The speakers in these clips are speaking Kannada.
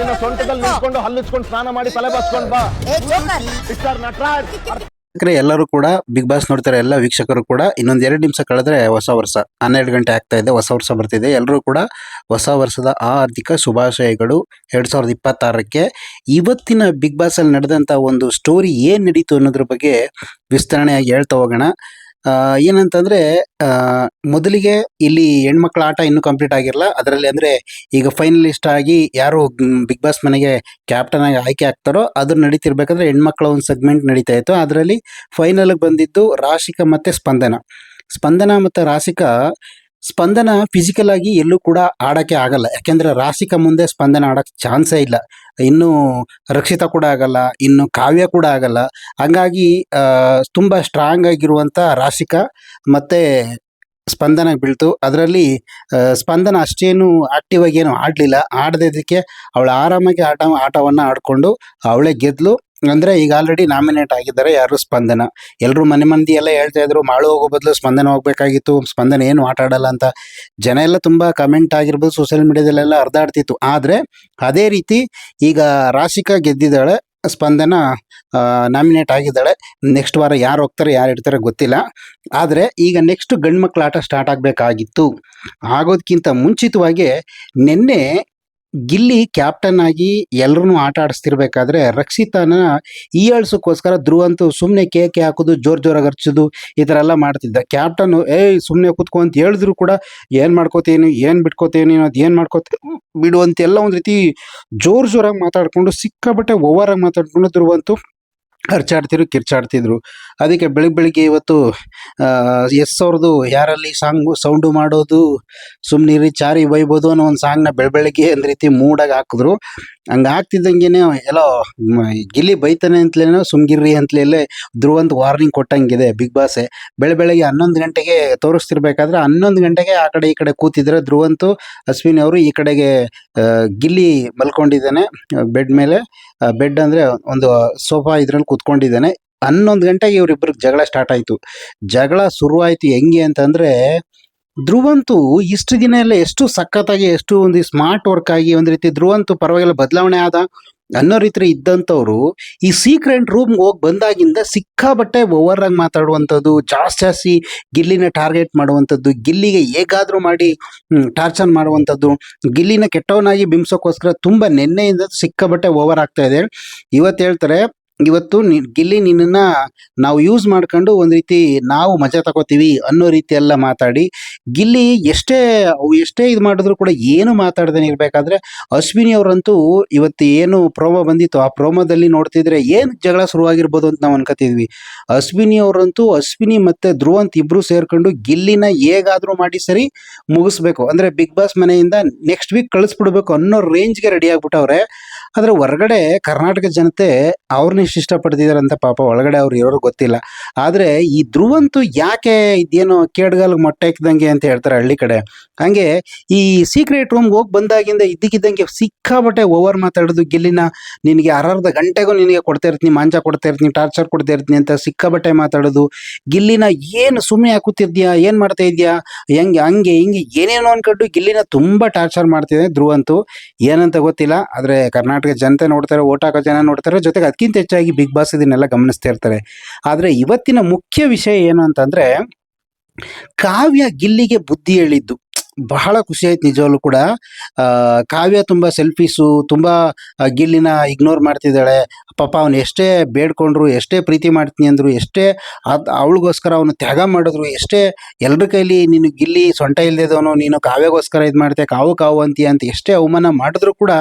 ನಿನ್ನ ಸೊಂಟದಲ್ಲಿ ನಿಂತ್ಕೊಂಡು ಹಲ್ಲಿಚ್ಕೊಂಡು ಸ್ನಾನ ಮಾಡಿ ತಲೆ ಬಾಚ್ಕೊಂಡ್ ಬಾ. ಮಿಸ್ಟರ್ ನಟರಾಜ್. ಯಾಕಂದ್ರೆ ಎಲ್ಲರೂ ಕೂಡ ಬಿಗ್ ಬಾಸ್ ನೋಡ್ತಾರೆ ಎಲ್ಲ ವೀಕ್ಷಕರು ಕೂಡ. ಇನ್ನೊಂದ್ ಎರಡು ನಿಮಿಷ ಕಳೆದ್ರೆ ಹೊಸ ವರ್ಷ ಹನ್ನೆರಡು ಗಂಟೆ ಆಗ್ತಾ ಇದೆ ಹೊಸ ವರ್ಷ ಬರ್ತಿದೆ. ಎಲ್ಲರೂ ಕೂಡ ಹೊಸ ವರ್ಷದ ಆರ್ಥಿಕ ಶುಭಾಶಯಗಳು. ಎರಡ್ ಸಾವಿರದ ಇಪ್ಪತ್ತಾರಕ್ಕೆ ಇವತ್ತಿನ ಬಿಗ್ ಬಾಸ್ ಅಲ್ಲಿ ನಡೆದಂತ ಒಂದು ಸ್ಟೋರಿ ಏನ್ ನಡೀತು ಅನ್ನೋದ್ರ ಬಗ್ಗೆ ವಿಸ್ತರಣೆಯಾಗಿ ಹೇಳ್ತಾ ಹೋಗೋಣ. ಆ, ಏನಂತಂದ್ರೆ ಅಹ್ ಮೊದಲಿಗೆ ಇಲ್ಲಿ ಹೆಣ್ಮಕ್ಳ ಆಟ ಇನ್ನು ಕಂಪ್ಲೀಟ್ ಆಗಿರಲ್ಲ ಅದರಲ್ಲಿ ಅಂದ್ರೆ ಈಗ ಫೈನಲಿಸ್ಟ್ ಆಗಿ ಯಾರು ಬಿಗ್ ಬಾಸ್ ಮನೆಗೆ ಕ್ಯಾಪ್ಟನ್ ಆಗಿ ಆಯ್ಕೆ ಆಗ್ತಾರೋ ಅದು ನಡೀತಿರ್ಬೇಕಂದ್ರೆ ಹೆಣ್ಮಕ್ಳ ಒಂದು ಸೆಗ್ಮೆಂಟ್ ನಡೀತಾ ಇತ್ತು. ಅದರಲ್ಲಿ ಫೈನಲ್ ಬಂದಿದ್ದು ರಾಶಿಕಾ ಮತ್ತೆ ಸ್ಪಂದನ. ಸ್ಪಂದನ ಮತ್ತೆ ರಾಶಿಕಾ ಸ್ಪಂದನ ಫಿಸಿಕಲ್ ಆಗಿ ಎಲ್ಲೂ ಕೂಡ ಆಡಕ್ಕೆ ಆಗಲ್ಲ. ಯಾಕೆಂದ್ರೆ ರಾಸಿಕ ಮುಂದೆ ಸ್ಪಂದನ ಆಡಕ್ ಚಾನ್ಸೇ ಇಲ್ಲ. ಇನ್ನು ರಕ್ಷಿತ ಕೂಡ ಆಗಲ್ಲ, ಇನ್ನು ಕಾವ್ಯ ಕೂಡ ಆಗಲ್ಲ. ಹಂಗಾಗಿ ತುಂಬಾ ಸ್ಟ್ರಾಂಗ್ ಆಗಿರುವಂತ ರಾಸಿಕ ಮತ್ತೆ ಸ್ಪಂದನ ಬೀಳ್ತು. ಅದರಲ್ಲಿ ಸ್ಪಂದನ ಅಷ್ಟೇನು ಆಕ್ಟಿವ್ ಆಗಿ ಏನು ಆಡಲಿಲ್ಲ. ಆಡದಿದ್ದಕ್ಕೆ ಅವಳು ಆರಾಮಾಗಿ ಆಟ, ಆಟವನ್ನ ಆಡಿಕೊಂಡು ಅವಳೇ ಗೆದ್ಲು. ಅಂದ್ರೆ ಈಗ ಆಲ್ರೆಡಿ ನಾಮಿನೇಟ್ ಆಗಿದ್ದಾರೆ ಯಾರು ಸ್ಪಂದನ? ಎಲ್ಲರೂ ಮನೆ ಮಂದಿ ಎಲ್ಲ ಹೇಳ್ತಾ ಇದ್ರು, ಮಾಳು ಹೋಗೋ ಬದಲು ಸ್ಪಂದನ ಹೋಗ್ಬೇಕಾಗಿತ್ತು, ಸ್ಪಂದನ ಏನು ಆಟ ಆಡಲ್ಲ ಅಂತ. ಜನ ಎಲ್ಲ ತುಂಬಾ ಕಮೆಂಟ್ ಆಗಿರ್ಬೋದು ಸೋಷಿಯಲ್ ಮೀಡಿಯಾದಲ್ಲೆಲ್ಲ ಅರ್ಧಾಡ್ತಿತ್ತು ಆದ್ರೆ ಅದೇ ರೀತಿ ಈಗ ರಾಶಿಕಾ ಗೆದ್ದಿದ್ದಾಳೆ, ಸ್ಪಂದನ ನಾಮಿನೇಟ್ ಆಗಿದ್ದಾಳೆ. ನೆಕ್ಸ್ಟ್ ವಾರ ಯಾರು ಹೋಗ್ತಾರೆ, ಯಾರು ಇರ್ತಾರೆ ಗೊತ್ತಿಲ್ಲ. ಆದರೆ ಈಗ ನೆಕ್ಸ್ಟ್ ಗಂಡು ಮಕ್ಕಳ ಆಟ ಸ್ಟಾರ್ಟ್ ಆಗಬೇಕಾಗಿತ್ತು. ಆಗೋದಕ್ಕಿಂತ ಮುಂಚಿತವಾಗಿ ನಿನ್ನೆ ಗಿಲ್ಲಿ ಕ್ಯಾಪ್ಟನ್ ಆಗಿ ಎಲ್ಲರೂ ಆಟ ಆಡಿಸ್ತಿರ್ಬೇಕಾದ್ರೆ ರಕ್ಷಿತಾನ ಈಯಾಳ್ಸೋಕ್ಕೋಸ್ಕರ ಧ್ರುವ ಅಂತೂ ಸುಮ್ಮನೆ ಕೇಕೆ ಹಾಕೋದು, ಜೋರ್ ಜೋರಾಗಿ ಹರ್ಚೋದು, ಈ ಥರ ಎಲ್ಲ ಮಾಡ್ತಿದ್ದ. ಕ್ಯಾಪ್ಟನ್ ಏಯ್ ಸುಮ್ಮನೆ ಕೂತ್ಕೊ ಅಂತ ಹೇಳಿದ್ರು ಕೂಡ ಏನು ಮಾಡ್ಕೋತೀನಿ ಏನು ಬಿಟ್ಕೋತೀನಿ ಅದು ಏನು ಮಾಡ್ಕೋತ ಬಿಡು ಅಂತ ಎಲ್ಲ ಒಂದು ರೀತಿ ಜೋರ್ ಜೋರಾಗಿ ಮಾತಾಡಿಕೊಂಡು ಸಿಕ್ಕಾಬಟ್ಟೆ ಓವರಾಗಿ ಮಾತಾಡ್ಕೊಂಡು ಧ್ರುವಂತು ಹರ್ಚಾಡ್ತಿರು ಕಿರ್ಚಾಡ್ತಿದ್ರು. ಅದಕ್ಕೆ ಬೆಳಿಗ್ಗೆ ಬೆಳಿಗ್ಗೆ ಇವತ್ತು ಎಸ್ ಅವ್ರದ್ದು ಯಾರಲ್ಲಿ ಸಾಂಗ್ ಸೌಂಡು ಮಾಡೋದು ಸುಮ್ಮನಿರಿ ಚಾರಿ ಬೈಬೋದು ಅನ್ನೋ ಒಂದು ಸಾಂಗ್ನ ಬೆಳ ಬೆಳಗ್ಗೆ ಒಂದು ರೀತಿ ಮೂಡಾಗಿ ಹಾಕಿದ್ರು. ಹಂಗೆ ಆಗ್ತಿದ್ದಂಗೆನೆ ಎಲ್ಲೋ ಗಿಲ್ಲಿ ಬೈತಾನೆ ಅಂತಲೇನೋ ಸುಮ್ಗಿರ್ರಿ ಅಂತಲೇ ಧ್ರುವಂತ್ ವಾರ್ನಿಂಗ್ ಕೊಟ್ಟಂಗಿದೆ ಬಿಗ್ ಬಾಸ್ ಬೆಳೆ ಬೆಳಗ್ಗೆ ಹನ್ನೊಂದು ಗಂಟೆಗೆ ತೋರಿಸ್ತಿರ್ಬೇಕಾದ್ರೆ ಹನ್ನೊಂದು ಗಂಟೆಗೆ ಆ ಕಡೆ ಈ ಕಡೆ ಕೂತಿದ್ರೆ ಧ್ರುವಂತು, ಅಶ್ವಿನಿ ಅವರು ಈ ಕಡೆಗೆ ಗಿಲ್ಲಿ ಮಲ್ಕೊಂಡಿದ್ದಾನೆ ಬೆಡ್ ಮೇಲೆ. ಬೆಡ್ ಅಂದ್ರೆ ಒಂದು ಸೋಫಾ ಇದ್ರಲ್ಲಿ ಕೂತ್ಕೊಂಡಿದ್ದಾನೆ. ಹನ್ನೊಂದು ಗಂಟೆಗೆ ಇವ್ರಿಬ್ರಿಗೆ ಜಗಳ ಸ್ಟಾರ್ಟ್ ಆಯ್ತು. ಜಗಳ ಶುರುವಾಯಿತು ಹೆಂಗೆ ಅಂತಂದ್ರೆ ಧ್ರುವಂತು ಇಷ್ಟು ದಿನ ಎಲ್ಲ ಎಷ್ಟು ಸಖತ್ತಾಗಿ, ಎಷ್ಟು ಒಂದು ಸ್ಮಾರ್ಟ್ ವರ್ಕ್ ಆಗಿ ಒಂದು ರೀತಿ ಧ್ರುವಂತು ಪರವಾಗಿಲ್ಲ, ಬದಲಾವಣೆ ಆದ ಅನ್ನೋ ರೀತಿ ಇದ್ದಂಥವ್ರು ಈ ಸೀಕ್ರೆಟ್ ರೂಮ್ ಹೋಗಿ ಬಂದಾಗಿಂದ ಸಿಕ್ಕಾಬಟ್ಟೆ ಓವರ್ ಆಗಿ ಮಾತಾಡುವಂಥದ್ದು, ಜಾಸ್ತಿ ಜಾಸ್ತಿ ಗಿಲ್ಲಿನ ಟಾರ್ಗೆಟ್ ಮಾಡುವಂಥದ್ದು, ಗಿಲ್ಲಿಗೆ ಹೇಗಾದ್ರೂ ಮಾಡಿ ಟಾರ್ಚರ್ ಮಾಡುವಂಥದ್ದು, ಗಿಲ್ಲಿನ ಕೆಟ್ಟವನಾಗಿ ಬಿಂಬಿಸೋಕ್ಕೋಸ್ಕರ ತುಂಬ ನೆನ್ನೆಯಿಂದ ಸಿಕ್ಕಾಬಟ್ಟೆ ಓವರ್ ಆಗ್ತಾ ಇದೆ. ಇವತ್ತು ಹೇಳ್ತಾರೆ ಇವತ್ತು ಗಿಲ್ಲಿ ನಿನ್ನನ್ನ ನಾವು ಯೂಸ್ ಮಾಡ್ಕೊಂಡು ಒಂದ್ ರೀತಿ ನಾವು ಮಜಾ ತಗೋತೀವಿ ಅನ್ನೋ ರೀತಿ ಎಲ್ಲ ಮಾತಾಡಿ, ಗಿಲ್ಲಿ ಎಷ್ಟೇ ಎಷ್ಟೇ ಇದು ಮಾಡಿದ್ರು ಕೂಡ ಏನು ಮಾತಾಡ್ದೇನೆ ಇರ್ಬೇಕಾದ್ರೆ ಅಶ್ವಿನಿ ಅವರಂತೂ ಇವತ್ತು ಏನು ಪ್ರೋಮೋ ಬಂದಿತ್ತು, ಆ ಪ್ರೋಮೋದಲ್ಲಿ ನೋಡ್ತಿದ್ರೆ ಏನ್ ಜಗಳ ಶುರುವಾಗಿರ್ಬೋದು ಅಂತ ನಾವು ಅನ್ಕೋತಿದ್ವಿ. ಅಶ್ವಿನಿ ಅವರಂತೂ, ಅಶ್ವಿನಿ ಮತ್ತೆ ಧ್ರುವಂತ್ ಇಬ್ರು ಸೇರ್ಕೊಂಡು ಗಿಲ್ಲಿನ ಹೇಗಾದ್ರೂ ಮಾಡಿ ಸರಿ ಮುಗಿಸ್ಬೇಕು. ಅಂದ್ರೆ ಬಿಗ್ ಬಾಸ್ ಮನೆಯಿಂದ ನೆಕ್ಸ್ಟ್ ವೀಕ್ ಕಳಿಸ್ಬಿಡ್ಬೇಕು ಅನ್ನೋ ರೇಂಜ್ಗೆ ರೆಡಿ ಆಗ್ಬಿಟ್ಟವ್ರೆ. ಆದ್ರೆ ಹೊರಗಡೆ ಕರ್ನಾಟಕ ಜನತೆ ಅವ್ರನ್ನ ಇಷ್ಟ ಇಷ್ಟಪಡ್ತಿದಾರೆ ಅಂತ ಪಾಪ ಒಳಗಡೆ ಅವ್ರು ಇರೋರು ಗೊತ್ತಿಲ್ಲ. ಆದ್ರೆ ಈ ಧ್ರುವಂತೂ ಯಾಕೆ ಇದೇನೋ ಕೇಡ್ಗಾಲ್ ಮೊಟ್ಟೆ ಇಕ್ದಂಗೆ ಅಂತ ಹೇಳ್ತಾರೆ ಹಳ್ಳಿ ಕಡೆ. ಹಂಗೆ ಈ ಸೀಕ್ರೆಟ್ ರೂಮ್ಗೆ ಹೋಗಿ ಬಂದಾಗಿಂದ ಇದ್ದಕ್ಕಿದ್ದಂಗೆ ಸಿಕ್ಕಾಬಟ್ಟೆ ಓವರ್ ಮಾತಾಡೋದು, ಗಿಲ್ಲಿನ ನಿನಗೆ ಅರ್ಧ ಗಂಟೆಗೂ ನಿನಗೆ ಕೊಡ್ತಾ ಇರ್ತೀನಿ, ಮಾಂಜ ಕೊಡ್ತಾ ಇರ್ತೀನಿ ಟಾರ್ಚರ್ ಕೊಡ್ತಾ ಇರ್ತೀನಿ ಅಂತ ಸಿಕ್ಕಾಬಟ್ಟೆ ಮಾತಾಡೋದು. ಗಿಲ್ಲಿನ ಏನು ಸುಮ್ಮನೆ ಹಾಕುತ್ತಿದ್ಯಾ, ಏನು ಮಾಡ್ತಾ ಇದೆಯಾ, ಹೆಂಗೆ, ಹಂಗೆ, ಹಿಂಗೆ ಏನೇನೋ ಅನ್ಕೊಂಡು ಗಿಲ್ಲಿನ ತುಂಬಾ ಟಾರ್ಚರ್ ಮಾಡ್ತಿದೆ ಧ್ರುವಂತು. ಏನಂತ ಗೊತ್ತಿಲ್ಲ, ಆದರೆ ಕರ್ನಾಟಕ ಜನತೆ ನೋಡ್ತಾರೆ, ಓಟ್ ಹಾಕೋ ಜನ ನೋಡ್ತಾರೆ, ಜೊತೆಗೆ ಅದಕ್ಕಿಂತ ಹೆಚ್ಚಾಗಿ ಬಿಗ್ ಬಾಸ್ ಇದನ್ನೆಲ್ಲ ಗಮನಿಸ್ತಾ ಇರ್ತಾರೆ. ಆದರೆ ಇವತ್ತಿನ ಮುಖ್ಯ ವಿಷಯ ಏನು ಅಂತಂದ್ರೆ ಕಾವ್ಯ ಗಿಲ್ಲಿಗೆ ಬುದ್ಧಿ ಹೇಳಿದ್ದು. ಬಹಳ ಖುಷಿ ಆಯ್ತು ನಿಜವಾಗ್ಲೂ ಕೂಡ. ಕಾವ್ಯ ತುಂಬಾ ಸೆಲ್ಫೀಸು ತುಂಬಾ ಗಿಲ್ಲಿನ ಇಗ್ನೋರ್ ಮಾಡ್ತಿದ್ದಾಳೆ. ಪಾಪ ಅವನು ಎಷ್ಟೇ ಬೇಡ್ಕೊಂಡ್ರು, ಎಷ್ಟೇ ಪ್ರೀತಿ ಮಾಡ್ತೀನಿ ಅಂದ್ರು, ಎಷ್ಟೇ ಅದ್ ಅವಳಿಗೋಸ್ಕರ ಅವನು ತ್ಯಾಗ ಮಾಡಿದ್ರು, ಎಷ್ಟೇ ಎಲ್ರ ಕೈಲಿ ನೀನು ಗಿಲ್ಲಿ ಸೊಂಟ ಇಲ್ದೇದವನು ನೀನು ಕಾವ್ಯಗೋಸ್ಕರ ಇದು ಮಾಡ್ತೆ ಕಾವು ಕಾವು ಅಂತೀಯ ಅಂತ ಎಷ್ಟೇ ಅವಮಾನ ಮಾಡಿದ್ರು ಕೂಡ,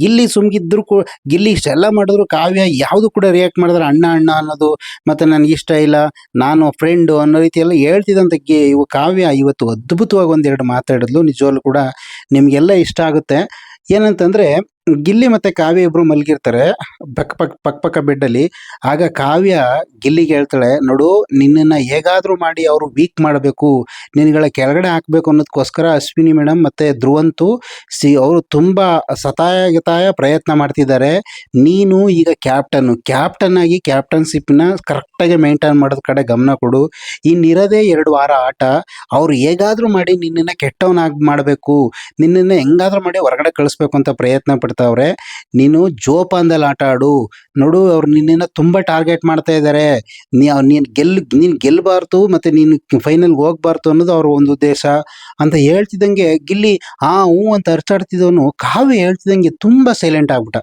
ಗಿಲ್ಲಿ ಸುಮ್ಗಿದ್ರು ಕೂ, ಗಿಲ್ಲಿ ಇಷ್ಟೆಲ್ಲ ಮಾಡಿದ್ರು, ಕಾವ್ಯ ಯಾವುದು ಕೂಡ ರಿಯಾಕ್ಟ್ ಮಾಡಿದ್ರೆ ಅಣ್ಣ ಅಣ್ಣ ಅನ್ನೋದು, ಮತ್ತೆ ನನಗೆ ಇಷ್ಟ ಇಲ್ಲ, ನಾನು ಫ್ರೆಂಡು ಅನ್ನೋ ರೀತಿ ಎಲ್ಲ ಹೇಳ್ತಿದ್ದಂತ ಗಿ ಇವು ಕಾವ್ಯ ಇವತ್ತು ಅದ್ಭುತವಾಗಿ ಒಂದೆರಡು ಮಾತಾಡಿದ್ಲು. ನಿಜವಾಗ್ಲೂ ಕೂಡ ನಿಮಗೆಲ್ಲ ಇಷ್ಟ ಆಗುತ್ತೆ. ಏನಂತಂದ್ರೆ ಗಿಲ್ಲಿ ಮತ್ತೆ ಕಾವ್ಯ ಇಬ್ರು ಮಲಗಿರ್ತಾರೆ. ಪಕ್ ಪಕ್ ಪಕ್ಕ ಪಕ್ಕ ಬೆಡ್ಡಲ್ಲಿ ಆಗ ಕಾವ್ಯ ಗಿಲ್ಲಿಗೆ ಹೇಳ್ತಾಳೆ, ನೋಡು, ನಿನ್ನನ್ನ ಹೇಗಾದ್ರೂ ಮಾಡಿ ಅವರು ವೀಕ್ ಮಾಡಬೇಕು. ನಿನ್ಗಳ ಕೆಳಗಡೆ ಹಾಕ್ಬೇಕು ಅನ್ನೋದಕ್ಕೋಸ್ಕರ ಅಶ್ವಿನಿ ಮೇಡಮ್ ಮತ್ತೆ ಧ್ರುವಂತು ಸಿ, ಅವರು ತುಂಬಾ ಸತಾಯ ಗತಾಯ ಪ್ರಯತ್ನ ಮಾಡ್ತಿದ್ದಾರೆ. ನೀನು ಈಗ ಕ್ಯಾಪ್ಟನ್ ಕ್ಯಾಪ್ಟನ್ ಆಗಿ ಕ್ಯಾಪ್ಟನ್ಶಿಪ್ನ ಕರೆಕ್ಟಾಗಿ ಮೇಂಟೈನ್ ಮಾಡೋದ್ ಕಡೆ ಗಮನ ಕೊಡು. ಇನ್ನಿರೋದೇ ಎರಡು ವಾರ ಆಟ, ಅವ್ರು ಹೇಗಾದ್ರೂ ಮಾಡಿ ನಿನ್ನನ್ನ ಕೆಟ್ಟವನಾಗಿ ಮಾಡಬೇಕು. ನಿನ್ನನ್ನ ಹೆಂಗಾದ್ರೂ ಮಾಡಿ ಹೊರಗಡೆ ಕಳಿಸ್ಬೇಕು ಅಂತ ಪ್ರಯತ್ನ ಮಾಡ್ತಾವ್ರೆ. ನೀನು ಜೋಪಾನದಲ್ಲಿ ಆಟ ಆಡು. ನೋಡು, ಅವ್ರು ನಿನ್ನನ್ನು ತುಂಬ ಟಾರ್ಗೆಟ್ ಮಾಡ್ತಾ ಇದ್ದಾರೆ ನೀನು ಗೆಲ್, ನೀನು ಗೆಲ್ಲಬಾರ್ದು ಮತ್ತು ನೀನು ಫೈನಲ್ಗೆ ಹೋಗ್ಬಾರ್ದು ಅನ್ನೋದು ಅವ್ರ ಒಂದು ಉದ್ದೇಶ. ಅಂತ ಹೇಳ್ತಿದ್ದಂಗೆ ಗಿಲ್ಲಿ, ಆ ಹ್ಞೂ ಅಂತ ಅರ್ಚಾಡ್ತಿದ್ದವನು ಕಾವ್ಯ ಹೇಳ್ತಿದ್ದಂಗೆ ತುಂಬ ಸೈಲೆಂಟ್ ಆಗ್ಬಿಟ್ಟ.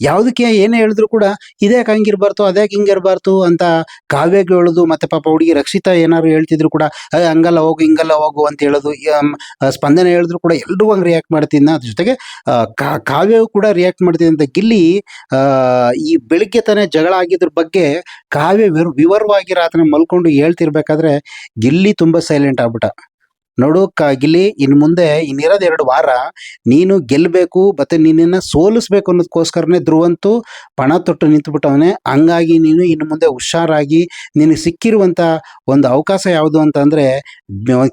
ಯಾವುದಕ್ಕೆ ಏನೇ ಹೇಳಿದ್ರು ಕೂಡ ಇದ್ಯಾಕೆ ಹಂಗಿರ್ಬಾರ್ದು ಅದ್ಯಾಕೆ ಹಿಂಗಿರ್ಬಾರ್ದು ಅಂತ ಕಾವ್ಯಗೆ ಹೇಳೋದು ಮತ್ತೆ ಪಾಪ ಹುಡುಗಿ ರಕ್ಷಿತಾ ಏನಾದ್ರು ಹೇಳ್ತಿದ್ರು ಕೂಡ "ಏ, ಹಂಗಲ್ಲ ಹೋಗು ಹಿಂಗಲ್ಲ ಹೋಗು ಅಂತ ಹೇಳೋದು ಸ್ಪಂದನೆ ಹೇಳಿದ್ರು ಕೂಡ ಎಲ್ರಿಗೂ ಹಂಗೆ ರಿಯಾಕ್ಟ್ ಮಾಡ್ತಿದ್ನ. ಅದ್ರ ಜೊತೆಗೆ ಕಾವ್ಯ ಕಾವ್ಯವು ಕೂಡ ರಿಯಾಕ್ಟ್ ಮಾಡ್ತಿದ್ದಂತ ಗಿಲ್ಲಿ ಈ ಬೆಳಿಗ್ಗೆ ತಾನೇ ಜಗಳ ಆಗಿದ್ರ ಬಗ್ಗೆ ಕಾವ್ಯ ವಿರ್ ವಿವರವಾಗಿ ರಾತ್ರಿ ಮಲ್ಕೊಂಡು ಹೇಳ್ತಿರ್ಬೇಕಾದ್ರೆ ಗಿಲ್ಲಿ ತುಂಬಾ ಸೈಲೆಂಟ್ ಆಗ್ಬಿಟ್ಟ. ನೋಡು ಕ ಗಿಲ್ಲಿ ಇನ್ನು ಮುಂದೆ ಇನ್ನಿರೋದು ಎರಡು ವಾರ ನೀನು ಗೆಲ್ಲಬೇಕು ಮತ್ತೆ ನಿನ್ನನ್ನ ಸೋಲಿಸ್ಬೇಕು ಅನ್ನೋದಕ್ಕೋಸ್ಕರನೇ ಧ್ರುವಂತು ಪಣ ತೊಟ್ಟು ನಿಂತುಬಿಟ್ಟವನೇ. ಹಂಗಾಗಿ ನೀನು ಇನ್ನು ಮುಂದೆ ಹುಷಾರಾಗಿ ನಿನಗೆ ಸಿಕ್ಕಿರುವಂಥ ಒಂದು ಅವಕಾಶ ಯಾವುದು ಅಂತಂದ್ರೆ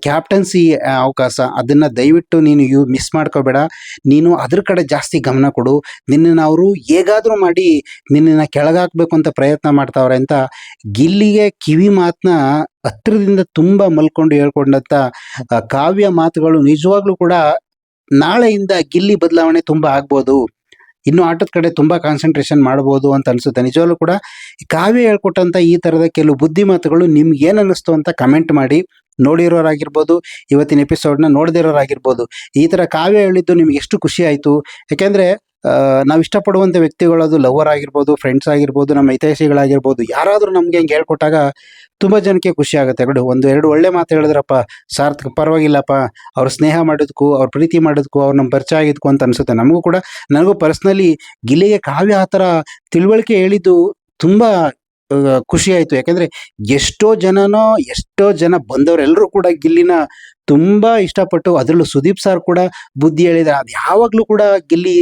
ಕ್ಯಾಪ್ಟನ್ಸಿ ಅವಕಾಶ. ಅದನ್ನು ದಯವಿಟ್ಟು ನೀನು ಯೂ, ಮಿಸ್ ಮಾಡ್ಕೋಬೇಡ. ನೀನು ಅದ್ರ ಕಡೆ ಜಾಸ್ತಿ ಗಮನ ಕೊಡು. ನಿನ್ನನ್ನು ಅವರು ಹೇಗಾದರೂ ಮಾಡಿ ನಿನ್ನನ್ನು ಕೆಳಗಾಕಬೇಕು ಅಂತ ಪ್ರಯತ್ನ ಮಾಡ್ತಾವ್ರೆ ಅಂತ ಗಿಲ್ಲಿಗೆ ಕಿವಿ ಮಾತನ್ನ ಹತ್ರದಿಂದ ತುಂಬ ಮಲ್ಕೊಂಡು ಹೇಳ್ಕೊಂಡಂತ ಕಾವ್ಯ ಮಾತುಗಳು ನಿಜವಾಗ್ಲೂ ಕೂಡ ನಾಳೆಯಿಂದ ಗಿಲ್ಲಿ ಬದಲಾವಣೆ ತುಂಬ ಆಗ್ಬೋದು. ಇನ್ನು ಆಟದ ಕಡೆ ತುಂಬ ಕಾನ್ಸಂಟ್ರೇಷನ್ ಮಾಡ್ಬೋದು ಅಂತ ಅನಿಸುತ್ತೆ. ನಿಜವಾಗ್ಲೂ ಕೂಡ ಕಾವ್ಯ ಹೇಳ್ಕೊಟ್ಟಂತ ಈ ತರದ ಕೆಲವು ಬುದ್ಧಿ ಮಾತುಗಳು ನಿಮ್ಗೆ ಏನು ಅನ್ನಿಸ್ತು ಅಂತ ಕಮೆಂಟ್ ಮಾಡಿ. ನೋಡಿರೋರಾಗಿರ್ಬೋದು, ಇವತ್ತಿನ ಎಪಿಸೋಡ್ನ ನೋಡದಿರೋರಾಗಿರ್ಬೋದು. ಈ ಥರ ಕಾವ್ಯ ಹೇಳಿದ್ದು ನಿಮ್ಗೆ ಎಷ್ಟು ಖುಷಿ ಆಯಿತು? ಯಾಕೆಂದರೆ ನಾವು ಇಷ್ಟಪಡುವಂಥ ವ್ಯಕ್ತಿಗಳು ಅದು ಲವರ್ ಆಗಿರ್ಬೋದು ಫ್ರೆಂಡ್ಸ್ ಆಗಿರ್ಬೋದು, ನಮ್ಮ ಹಿತೈಷಿಗಳಾಗಿರ್ಬೋದು, ಯಾರಾದರೂ ನಮಗೆ ಹಿಂಗೆ ಹೇಳ್ಕೊಟ್ಟಾಗ ತುಂಬ ಜನಕ್ಕೆ ಖುಷಿ ಆಗುತ್ತೆ. ಬಿಡು, ಒಂದು ಎರಡು ಒಳ್ಳೆ ಮಾತು ಹೇಳಿದ್ರಪ್ಪ, ಸಾರ್ಥಕ, ಪರವಾಗಿಲ್ಲಪ್ಪ, ಅವ್ರ ಸ್ನೇಹ ಮಾಡೋದಕ್ಕೂ ಅವ್ರ ಪ್ರೀತಿ ಮಾಡೋದಕ್ಕೂ ಅವ್ರು ನಮ್ಮ ಪರಿಚಯ ಆಗಿದ್ಕು ಅಂತ ಅನಿಸುತ್ತೆ. ನಮಗೂ ಕೂಡ, ನನಗೂ ಪರ್ಸ್ನಲಿ ಗಿಲ್ಲಿಗೆ ಕಾವ್ಯ ಆ ಥರ ತಿಳುವಳಿಕೆ ಹೇಳಿದ್ದು ತುಂಬ ಖುಷಿ ಆಯಿತು. ಯಾಕೆಂದರೆ ಎಷ್ಟೋ ಜನನೋ, ಎಷ್ಟೋ ಜನ ಬಂದವರೆಲ್ಲರೂ ಕೂಡ ಗಿಲ್ಲಿನ ತುಂಬ ಇಷ್ಟಪಟ್ಟು ಅದರಲ್ಲೂ ಸುದೀಪ್ ಸರ್ ಕೂಡ ಬುದ್ಧಿ ಹೇಳಿದ್ರೆ ಅದು ಯಾವಾಗಲೂ ಕೂಡ ಗಿಲ್ಲಿ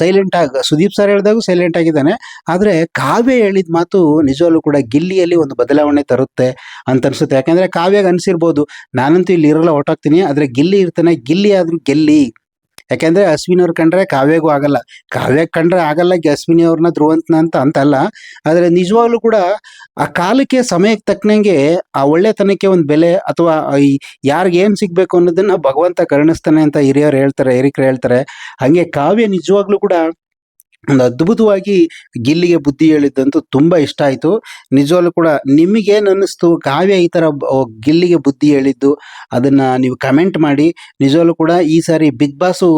ಸೈಲೆಂಟ್ ಆಗ, ಸುದೀಪ್ ಸರ್ ಹೇಳಿದಾಗ ಸೈಲೆಂಟ್ ಆಗಿದ್ದಾನೆ. ಆದರೆ ಕಾವ್ಯ ಹೇಳಿದ ಮಾತು ನಿಜವಾಗ್ಲೂ ಕೂಡ ಗಿಲ್ಲಿಯಲ್ಲಿ ಒಂದು ಬದಲಾವಣೆ ತರುತ್ತೆ ಅಂತ ಅನ್ಸುತ್ತೆ. ಯಾಕಂದ್ರೆ ಕಾವ್ಯಗೆ ಅನಿಸಿರ್ಬೋದು. ನಾನಂತೂ ಇಲ್ಲಿ ಇರಲ್ಲ, ಹೊರಟೋಗ್ತೀನಿ. ಆದರೆ ಗಿಲ್ಲಿ ಇರ್ತಾನೆ. ಗಿಲ್ಲಿ ಆದರೂ ಗೆಲ್ಲಿ. ಯಾಕೆಂದರೆ ಅಶ್ವಿನಿ ಅವ್ರು ಕಂಡ್ರೆ ಕಾವ್ಯಗೂ ಆಗಲ್ಲ. ಕಾವ್ಯ ಕಂಡ್ರೆ ಆಗಲ್ಲ ಅಶ್ವಿನಿ ಅವ್ರನ್ನ ಧ್ರುವಂತನ ಅಂತ ಅಂತಲ್ಲ. ಆದ್ರೆ ನಿಜವಾಗ್ಲೂ ಕೂಡ ಆ ಕಾಲಕ್ಕೆ ಸಮಯಕ್ಕೆ ತಕ್ಕನಂಗೆ ಆ ಒಳ್ಳೆತನಕ್ಕೆ ಒಂದು ಬೆಲೆ ಅಥವಾ ಈ ಯಾರಿಗೆ ಏನು ಸಿಗಬೇಕು ಅನ್ನೋದನ್ನ ಭಗವಂತ ಕರುಣಿಸ್ತಾನೆ ಅಂತ ಹಿರಿಯರು ಹೇಳ್ತಾರೆ, ಹಿರಿಕರು ಹೇಳ್ತಾರೆ. ಹಾಗೆ ಕಾವ್ಯ ನಿಜವಾಗ್ಲೂ ಕೂಡ ಒಂದು ಅದ್ಭುತವಾಗಿ ಗಿಲ್ಲಿಗೆ ಬುದ್ಧಿ ಹೇಳಿದ್ದಂತೂ ತುಂಬ ಇಷ್ಟ ಆಯಿತು. ನಿಜವಾಗ್ಲೂ ಕೂಡ ನಿಮಗೇನು ಅನ್ನಿಸ್ತು ಕಾವ್ಯ ಈ ಥರ ಗಿಲ್ಲಿಗೆ ಬುದ್ಧಿ ಹೇಳಿದ್ದು, ಅದನ್ನು ನೀವು ಕಮೆಂಟ್ ಮಾಡಿ. ನಿಜವಾಗ್ಲೂ ಕೂಡ ಈ ಸಾರಿ ಬಿಗ್ ಬಾಸು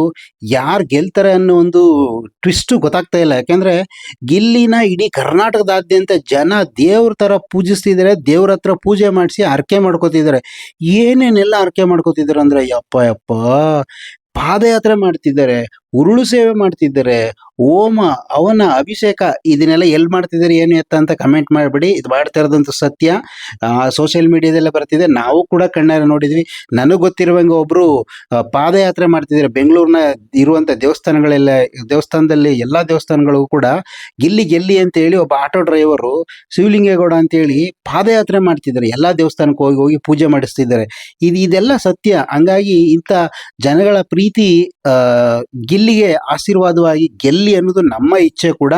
ಯಾರು ಗೆಲ್ತಾರೆ ಅನ್ನೋ ಒಂದು ಟ್ವಿಸ್ಟು ಗೊತ್ತಾಗ್ತಾ ಇಲ್ಲ. ಯಾಕೆಂದರೆ ಗಿಲ್ಲಿನ ಇಡೀ ಕರ್ನಾಟಕದಾದ್ಯಂತ ಜನ ದೇವ್ರ ಥರ ಪೂಜಿಸ್ತಿದ್ದಾರೆ ದೇವ್ರ ಹತ್ರ ಪೂಜೆ ಮಾಡಿಸಿ ಹರಕೆ ಮಾಡ್ಕೋತಿದ್ದಾರೆ ಏನೇನೆಲ್ಲ ಹರಕೆ ಮಾಡ್ಕೋತಿದ್ದಾರೆ ಅಂದರೆ ಯಪ್ಪ ಯಪ್ಪ, ಪಾದಯಾತ್ರೆ ಮಾಡ್ತಿದ್ದಾರೆ. ಉರುಳು ಸೇವೆ ಮಾಡ್ತಿದ್ದಾರೆ ಓಮ, ಅವನ ಅಭಿಷೇಕ ಇದನ್ನೆಲ್ಲ ಎಲ್ಲಿ ಮಾಡ್ತಿದ್ದಾರೆ, ಏನು ಎತ್ತ ಅಂತ ಕಮೆಂಟ್ ಮಾಡಿಬಿಡಿ. ಇದು ಮಾಡ್ತಾ ಇರೋದಂತೂ ಸತ್ಯ. ಸೋಷಿಯಲ್ ಮೀಡಿಯಾದಲ್ಲೇ ಬರ್ತಿದೆ. ನಾವು ಕೂಡ ಕಣ್ಣಾರೆ ನೋಡಿದ್ವಿ. ನನಗೆ ಗೊತ್ತಿರುವಂಗೆ ಒಬ್ಬರು ಪಾದಯಾತ್ರೆ ಮಾಡ್ತಿದ್ದಾರೆ. ಬೆಂಗಳೂರಿನ ಇರುವಂಥ ದೇವಸ್ಥಾನಗಳೆಲ್ಲ, ದೇವಸ್ಥಾನದಲ್ಲಿ ಎಲ್ಲ ದೇವಸ್ಥಾನಗಳಿಗೂ ಕೂಡ ಗಿಲ್ಲಿ ಗೆಲ್ಲಿ ಅಂತ ಹೇಳಿ ಒಬ್ಬ ಆಟೋ ಡ್ರೈವರು ಶಿವಲಿಂಗೇಗೌಡ ಅಂತೇಳಿ ಪಾದಯಾತ್ರೆ ಮಾಡ್ತಿದ್ದಾರೆ. ಎಲ್ಲ ದೇವಸ್ಥಾನಕ್ಕೆ ಹೋಗಿ ಹೋಗಿ ಪೂಜೆ ಮಾಡಿಸ್ತಿದ್ದಾರೆ. ಇದು, ಇದೆಲ್ಲ ಸತ್ಯ. ಹಂಗಾಗಿ ಇಂಥ ಜನಗಳ ಪ್ರೀತಿ ಗಿಲ್ಲಿಗೆ ಆಶೀರ್ವಾದವಾಗಿ ಗೆಲ್ಲಿ ಅನ್ನೋದು ನಮ್ಮ ಇಚ್ಛೆ ಕೂಡ.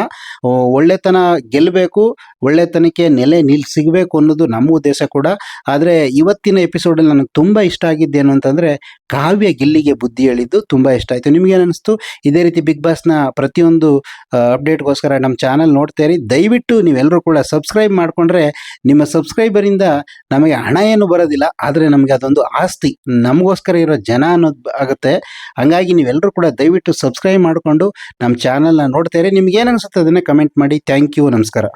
ಒಳ್ಳೆತನ ಗೆಲ್ಲಬೇಕು ಒಳ್ಳೆತನಕ್ಕೆ ನೆಲೆ ನಿಲ್, ಸಿಗಬೇಕು ಅನ್ನೋದು ನಮ್ಮ ಉದ್ದೇಶ ಕೂಡ. ಆದರೆ ಇವತ್ತಿನ ಎಪಿಸೋಡಲ್ಲಿ ನನಗೆ ತುಂಬ ಇಷ್ಟ ಆಗಿದ್ದೇನು ಅಂತಂದರೆ ಕಾವ್ಯ ಗೆಲ್ಲಿಗೆ ಬುದ್ಧಿ ಹೇಳಿದ್ದು ತುಂಬ ಇಷ್ಟ ಆಯಿತು. ನಿಮಗೇನು ಅನಿಸ್ತು ಇದೇ ರೀತಿ ಬಿಗ್ ಬಾಸ್ನ ಪ್ರತಿಯೊಂದು ಅಪ್ಡೇಟ್ಗೋಸ್ಕರ ನಮ್ಮ ಚಾನಲ್ ಇರಿ. ದಯವಿಟ್ಟು ನೀವೆಲ್ಲರೂ ಕೂಡ ಸಬ್ಸ್ಕ್ರೈಬ್ ಮಾಡಿಕೊಂಡ್ರೆ ನಿಮ್ಮ ಸಬ್ಸ್ಕ್ರೈಬರಿಂದ ನಮಗೆ ಹಣ ಏನು ಬರೋದಿಲ್ಲ, ಆದರೆ ನಮಗೆ ಅದೊಂದು ಆಸ್ತಿ. ನಮಗೋಸ್ಕರ ಇರೋ ಜನ ಅನ್ನೋದು ಆಗುತ್ತೆ. ಹಂಗಾಗಿ ನೀವೆಲ್ಲರೂ ಕೂಡ ದಯವಿಟ್ಟು ಸಬ್ಸ್ಕ್ರೈಬ್ ಮಾಡಿಕೊಂಡು ನಮ್ಮ ಚಾನಲ್ನ ನೋಡ್ತಾರೆ ನಿಮ್ಗೆ ಏನು ಅನಿಸುತ್ತೆ ಅದನ್ನೇ ಕಮೆಂಟ್ ಮಾಡಿ. ಥ್ಯಾಂಕ್ ಯು ನಮಸ್ಕಾರ.